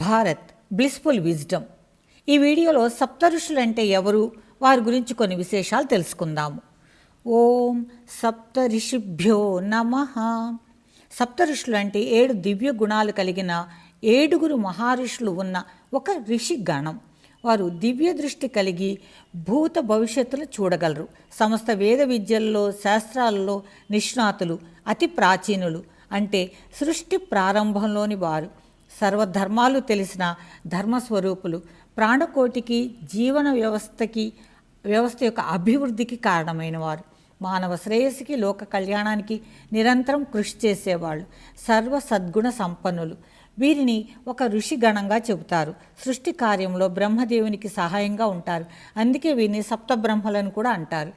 Bharat blissful wisdom ఈ వీడియోలో సప్త ఋషులు అంటే ఎవరు? వారి గురించి కొన్ని విశేషాలు తెలుసుకుందాము ఓం సప్తఋషిభ్యో నమ. సప్త ఋషులు అంటే ఏడు దివ్య గుణాలు కలిగిన ఏడుగురు మహారుషులు ఉన్న ఒక ఋషి గణం. వారు దివ్య దృష్టి కలిగి భూత భవిష్యత్తును చూడగలరు. సమస్త వేద విద్యల్లో శాస్త్రాలలో నిష్ణాతులు అతి ప్రాచీనులు అంటే సృష్టి ప్రారంభంలోని వారు. సర్వధర్మాలు తెలిసిన ధర్మస్వరూపులు ప్రాణకోటికి జీవన వ్యవస్థకి వ్యవస్థ యొక్క అభివృద్ధికి కారణమైన వారు మానవ శ్రేయస్సుకి లోక కళ్యాణానికి నిరంతరం కృషి చేసేవాళ్ళు సర్వ సద్గుణ సంపన్నులు. వీరిని ఒక ఋషి గణంగా చెబుతారు. సృష్టి కార్యంలో బ్రహ్మదేవునికి సహాయంగా ఉంటారు. అందుకే వీరిని సప్తబ్రహ్మలను కూడా అంటారు.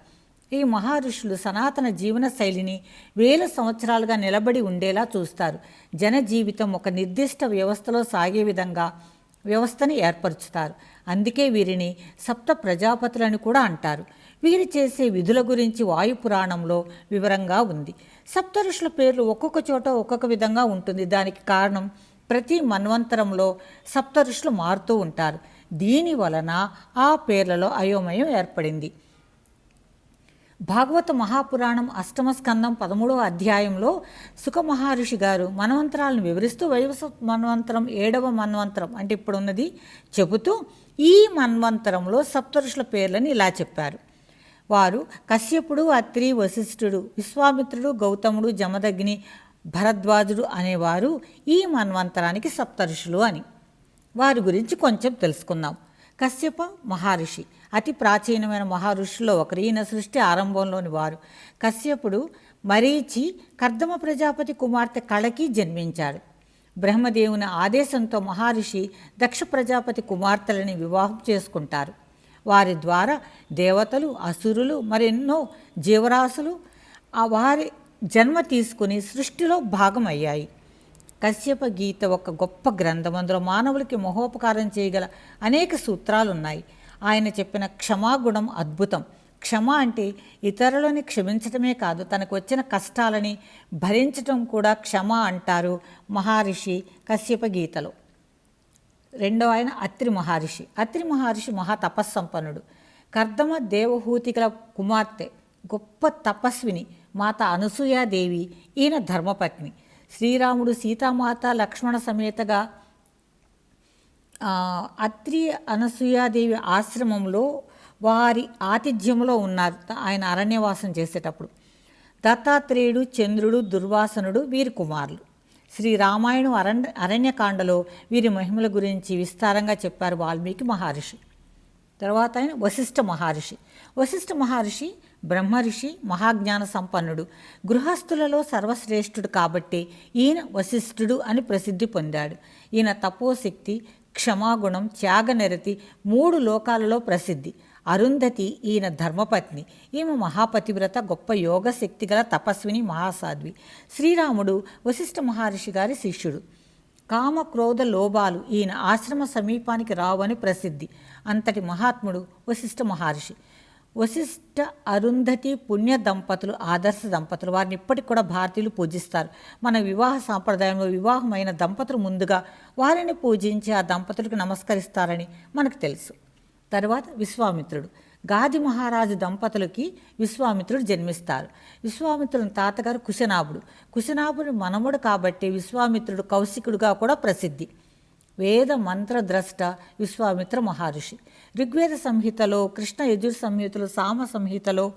ఈ మహర్షులు సనాతన జీవన శైలిని వేల సంవత్సరాలుగా నిలబడి ఉండేలా చూస్తారు. జన జీవితం ఒక నిర్దిష్ట వ్యవస్థలో సాగే విధంగా వ్యవస్థని ఏర్పరుచుతారు. అందుకే వీరిని సప్త ప్రజాపతులని కూడా అంటారు. వీరు చేసే విధుల గురించి వాయు పురాణంలో వివరంగా ఉంది. సప్త ఋషుల పేర్లు ఒక్కొక్క చోట ఒక్కొక్క విధంగా ఉంటుంది. దానికి కారణం ప్రతి మన్వంతరంలో సప్త ఋషులు మారుతూ ఉంటారు. దీని వలన ఆ పేర్లలో అయోమయం ఏర్పడింది. భాగవత మహాపురాణం అష్టమ స్కందం పదమూడవ అధ్యాయంలో సుఖ మహర్షి గారు మన్వంతరాలను వివరిస్తూ వైవస మన్వంతరం ఏడవ మన్వంతరం అంటే ఇప్పుడున్నది చెబుతూ ఈ మన్వంతరంలో సప్తరుషుల పేర్లని ఇలా చెప్పారు. వారు కశ్యపుడు అత్రి వశిష్ఠుడు విశ్వామిత్రుడు గౌతముడు జమదగ్ని భరద్వాజుడు అనేవారు ఈ మన్వంతరానికి సప్తరుషులు అని. వారి గురించి కొంచెం తెలుసుకుందాం. కశ్యప మహర్షి అతి ప్రాచీనమైన మహారుషుల్లో ఒకరు. ఈయన సృష్టి ఆరంభంలోని వారు. కశ్యపుడు మరీచి కర్దమ ప్రజాపతి కుమార్తె కళకి జన్మించాడు. బ్రహ్మదేవుని ఆదేశంతో మహర్షి దక్ష ప్రజాపతి కుమార్తెలని వివాహం చేసుకుంటారు. వారి ద్వారా దేవతలు అసురులు మరెన్నో జీవరాశులు ఆ వారి జన్మ తీసుకుని సృష్టిలో భాగమయ్యాయి. కశ్యప గీత ఒక గొప్ప గ్రంథం. అందులో మానవులకి మహోపకారం చేయగల అనేక సూత్రాలు ఉన్నాయి ఆయన చెప్పిన క్షమాగుణం అద్భుతం. క్షమ అంటే ఇతరులని క్షమించటమే కాదు తనకు వచ్చిన కష్టాలని భరించటం కూడా క్షమ అంటారు మహర్షి కశ్యప గీతలో. రెండో ఆయన అత్రి మహర్షి. అత్రి మహర్షి మహా తపస్సంపన్నుడు. కర్దమ దేవహూతికల కుమార్తె గొప్ప తపస్విని మాత అనసూయాదేవి ఈయన ధర్మపత్ని. శ్రీరాముడు సీతామాత లక్ష్మణ సమేతగా అత్రి అనసూయాదేవి ఆశ్రమంలో వారి ఆతిథ్యంలో ఉన్నారు. ఆయన అరణ్యవాసం చేసేటప్పుడు. దత్తాత్రేయుడు చంద్రుడు దుర్వాసనుడు వీరి కుమారులు. శ్రీ రామాయణం అరణ్య అరణ్యకాండలో వీరి మహిమల గురించి విస్తారంగా చెప్పారు వాల్మీకి మహర్షి. తర్వాత ఆయన వశిష్ఠ మహర్షి. వశిష్ఠ మహర్షి బ్రహ్మర్షి మహాజ్ఞాన సంపన్నుడు. గృహస్థులలో సర్వశ్రేష్ఠుడు కాబట్టి ఈయన వశిష్ఠుడు అని ప్రసిద్ధి పొందాడు. ఈయన తపోశక్తి క్షమాగుణం త్యాగనిరతి మూడు లోకాలలో ప్రసిద్ధి. అరుంధతి ఈయన ధర్మపత్ని. ఈమె మహాపతివ్రత గొప్ప యోగ శక్తి గల తపస్విని మహాసాధ్వి. శ్రీరాముడు వశిష్ఠ మహర్షి గారి శిష్యుడు. కామ క్రోధ లోభాలు ఈయన ఆశ్రమ సమీపానికి రావని ప్రసిద్ధి. అంతటి మహాత్ముడు వశిష్ఠ మహర్షి. వశిష్ఠ అరుంధతి పుణ్య దంపతులు ఆదర్శ దంపతులు. వారిని ఇప్పటికి కూడా భారతీయులు పూజిస్తారు. మన వివాహ సాంప్రదాయంలో వివాహమైన దంపతులు ముందుగా వారిని పూజించి ఆ దంపతులకు నమస్కరిస్తారని మనకు తెలుసు. తర్వాత విశ్వామిత్రుడు. గాది మహారాజు దంపతులకి విశ్వామిత్రుడు జన్మిస్తారు. విశ్వామిత్రుని తాతగారు కుశనాభుడు. కుశనాభుడు మనముడు కాబట్టి విశ్వామిత్రుడు కౌశికుడుగా కూడా ప్రసిద్ధి. వేద మంత్రద్రష్ట విశ్వామిత్ర మహర్షి. ఋగ్వేద సంహితలో కృష్ణ యజుర్ సంహితలో సామ సంహితలో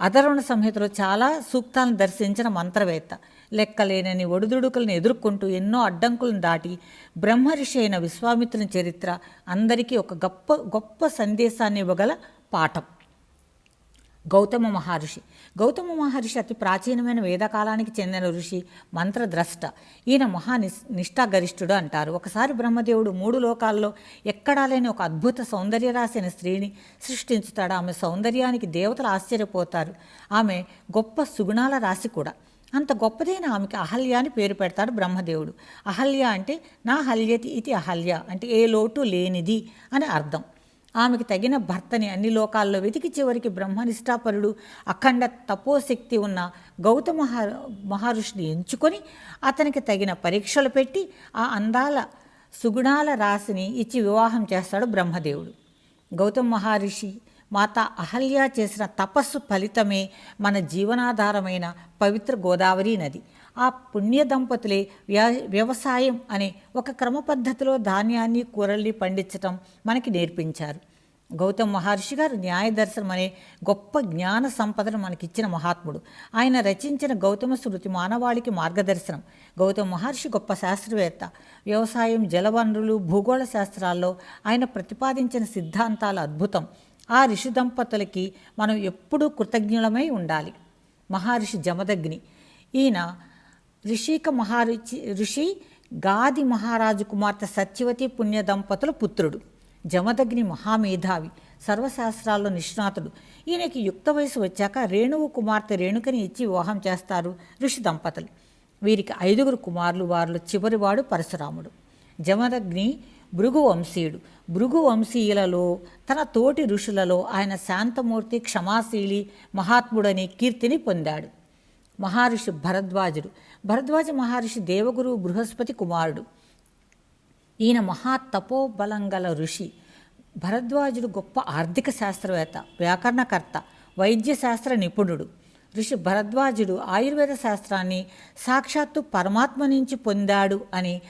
అధర్వణ సంహితలో చాలా సూక్తాలను దర్శించిన మంత్రవేత్త. లెక్కలేనని ఒడిదుడుకులను ఎదుర్కొంటూ ఎన్నో అడ్డంకులను దాటి బ్రహ్మర్షి అయిన విశ్వామిత్రుని చరిత్ర అందరికీ ఒక గొప్ప గొప్ప సందేశాన్ని ఇవ్వగల పాఠం. గౌతమ మహర్షి. గౌతమ మహర్షి అతి ప్రాచీనమైన వేదకాలానికి చెందిన ఋషి మంత్రద్రష్ట. ఈయన మహా నిష్ఠాగరిష్ఠుడు అంటారు. ఒకసారి బ్రహ్మదేవుడు మూడు లోకాల్లో ఎక్కడా లేని ఒక అద్భుత సౌందర్య రాసిన స్త్రీని సృష్టించుతాడు. ఆమె సౌందర్యానికి దేవతలు ఆశ్చర్యపోతారు. ఆమె గొప్ప సుగుణాల రాశి కూడా. అంత గొప్పదైన ఆమెకి అహల్య అని పేరు పెడతాడు బ్రహ్మదేవుడు. అహల్య అంటే నా హల్యతి ఇది అహల్య అంటే ఏ లోటు లేనిది అని అర్థం. ఆమెకు తగిన భర్తని అన్ని లోకాల్లో వెతికి చివరికి బ్రహ్మనిష్టాపరుడు అఖండ తపోశక్తి ఉన్న గౌతమ మహర్షిని ఎంచుకొని అతనికి తగిన పరీక్షలు పెట్టి ఆ అందాల సుగుణాల రాశిని ఇచ్చి వివాహం చేస్తాడు బ్రహ్మదేవుడు. గౌతమ మహర్షి మాత అహల్య చేసిన తపస్సు ఫలితమే మన జీవనాధారమైన పవిత్ర గోదావరి నది. ఆ పుణ్య దంపతులే వ్య వ్యవసాయం అనే ఒక క్రమ పద్ధతిలో ధాన్యాన్ని కూరల్ని పండించటం మనకి నేర్పించారు. గౌతమ్ మహర్షి గారు న్యాయదర్శనం అనే గొప్ప జ్ఞాన సంపదను మనకిచ్చిన మహాత్ముడు. ఆయన రచించిన గౌతమ శృతి మానవాళికి మార్గదర్శనం. గౌతమ మహర్షి గొప్ప శాస్త్రవేత్త. వ్యవసాయం జలవనరులు భూగోళ శాస్త్రాల్లో ఆయన ప్రతిపాదించిన సిద్ధాంతాల అద్భుతం. ఆ ఋషి దంపతులకి మనం ఎప్పుడూ కృతజ్ఞులమై ఉండాలి. మహర్షి జమదగ్ని. ఈయన ఋషిక మహారుచి ఋషి గాది మహారాజు కుమార్తె సత్యవతి పుణ్య దంపతుల పుత్రుడు జమదగ్ని మహామేధావి సర్వశాస్త్రాల్లో నిష్ణాతుడు. ఈయనకి యుక్త వయసు వచ్చాక రేణువు కుమార్తె రేణుకని ఇచ్చి వివాహం చేస్తారు ఋషి దంపతులు. వీరికి ఐదుగురు కుమారులు వారిలో చివరివాడు పరశురాముడు. జమదగ్ని భృగు వంశీయుడు భృగు వంశీయులలో తన తోటి ఋషులలో ఆయన శాంతమూర్తి క్షమాశీలి మహాత్ముడని కీర్తిని పొందాడు. మహర్షి భరద్వాజుడు. భరద్వాజ మహర్షి దేవగురు బృహస్పతి కుమారుడు. ఈయన మహా గల ఋషి. భరద్వాజుడు గొప్ప ఆర్థిక శాస్త్రవేత్త వ్యాకరణకర్త వైద్య శాస్త్ర నిపుణుడు. ఋషి భరద్వాజుడు ఆయుర్వేద శాస్త్రాన్ని సాక్షాత్తు పరమాత్మ నుంచి పొందాడు అని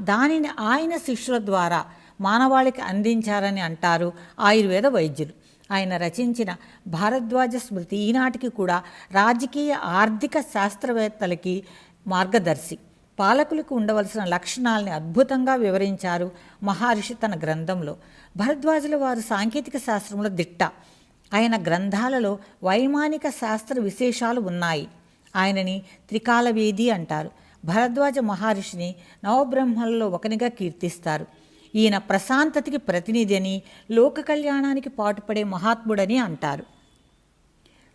దానిని ఆయన శిష్యుల ద్వారా మానవాళికి అందించారని అంటారు ఆయుర్వేద వైద్యులు. ఆయన రచించిన భారద్వాజ స్మృతి ఈనాటికి కూడా రాజకీయ ఆర్థిక శాస్త్రవేత్తలకి మార్గదర్శి. పాలకులకు ఉండవలసిన లక్షణాలని అద్భుతంగా వివరించారు మహర్షి తన గ్రంథంలో. భరద్వాజుల వారు సాంకేతిక శాస్త్రంలో దిట్ట. ఆయన గ్రంథాలలో వైమానిక శాస్త్ర విశేషాలు ఉన్నాయి. ఆయనని త్రికాలవేది అంటారు. భరద్వాజ మహర్షిని నవబ్రహ్మలలో ఒకనిగా కీర్తిస్తారు. ఈయన ప్రశాంతతకి ప్రతినిధి అని లోక కళ్యాణానికి పాటుపడే మహాత్ముడని అంటారు.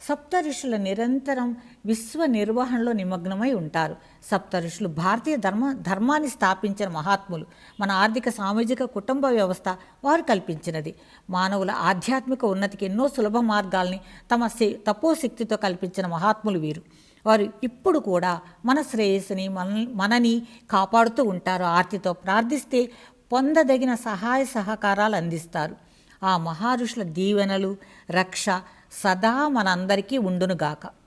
సప్త ఋషుల నిరంతరం విశ్వ నిర్వహణలో నిమగ్నమై ఉంటారు. సప్త ఋషులు భారతీయ ధర్మ ధర్మాన్ని స్థాపించిన మహాత్ములు. మన ఆర్థిక సామాజిక కుటుంబ వ్యవస్థ వారు కల్పించినది. మానవుల ఆధ్యాత్మిక ఉన్నతికి ఎన్నో సులభ మార్గాల్ని తమ తపోశక్తితో కల్పించిన మహాత్ములు వీరు. వారు ఇప్పుడు కూడా మన శ్రేయస్సుని మన మనని కాపాడుతూ ఉంటారు. ఆర్తితో ప్రార్థిస్తే పొందదగిన సహాయ సహకారాలు అందిస్తారు. ఆ మహారుషుల దీవెనలు రక్ష సదా మనందరికీ ఉండునుగాక.